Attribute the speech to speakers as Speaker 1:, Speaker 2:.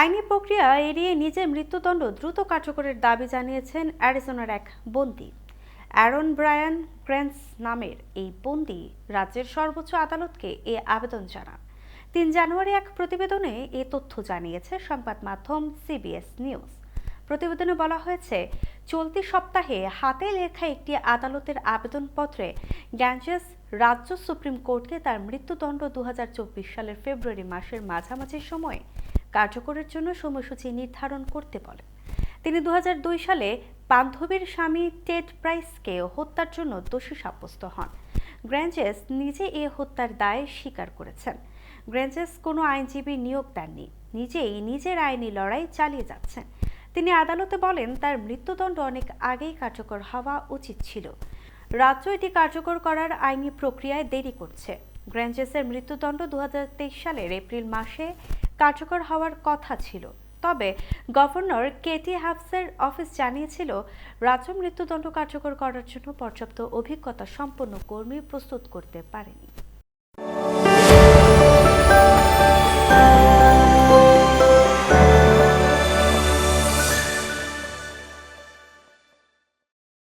Speaker 1: আইনি প্রক্রিয়া এড়িয়ে নিজের মৃত্যুদণ্ড দ্রুত কার্যকরের দাবি জানিয়েছেন অ্যারিজোনার এক বন্দি। অ্যারন ব্রায়ান গ্র্যান্স নামের এই বন্দি রাজ্যের সর্বোচ্চ আদালতকে এ আবেদন জানান। তিন জানুয়ারি এক প্রতিবেদনে এ তথ্য জানিয়েছে সংবাদ মাধ্যম সিবিএস নিউজ। প্রতিবেদনে বলা হয়েছে, চলতি সপ্তাহে হাতে লেখা একটি আদালতের আবেদনপত্রে গ্যাঞ্জেস রাজ্য সুপ্রিম কোর্টকে তার মৃত্যুদণ্ড দু হাজার চব্বিশ সালের ফেব্রুয়ারি মাসের মাঝামাঝি সময়ে কার্যকরের জন্য সময়সূচি নির্ধারণ করতে বলেন। তিনি দুহাজার দুই সালে বান্ধবীর স্বামী টেড প্রাইসকে হত্যার জন্য দোষী সাব্যস্ত হন। গ্র্যাঞ্জেস নিজে এ হত্যার দায় স্বীকার করেছেন। গ্র্যাঞ্জেস কোনো আইনজীবী নিয়োগ দেননি, নিজেই নিজের আইনি লড়াই চালিয়ে যাচ্ছেন। তিনি আদালতে বলেন, তার মৃত্যুদণ্ড অনেক আগেই কার্যকর হওয়া উচিত ছিল। রাজ্য এটি কার্যকর করার আইনি প্রক্রিয়ায় দেরি করছে। গ্র্যাঞ্জেসের মৃত্যুদণ্ড দু হাজার তেইশ সালের এপ্রিল মাসে কার্যকর হওয়ার কথা ছিল। তবে গভর্নর কেটি হাফসের অফিস জানিয়েছিল, রাজ্য মৃত্যুদণ্ড কার্যকর করার জন্য পর্যাপ্ত অভিজ্ঞতা সম্পন্ন কর্মী প্রস্তুত করতে পারেনি।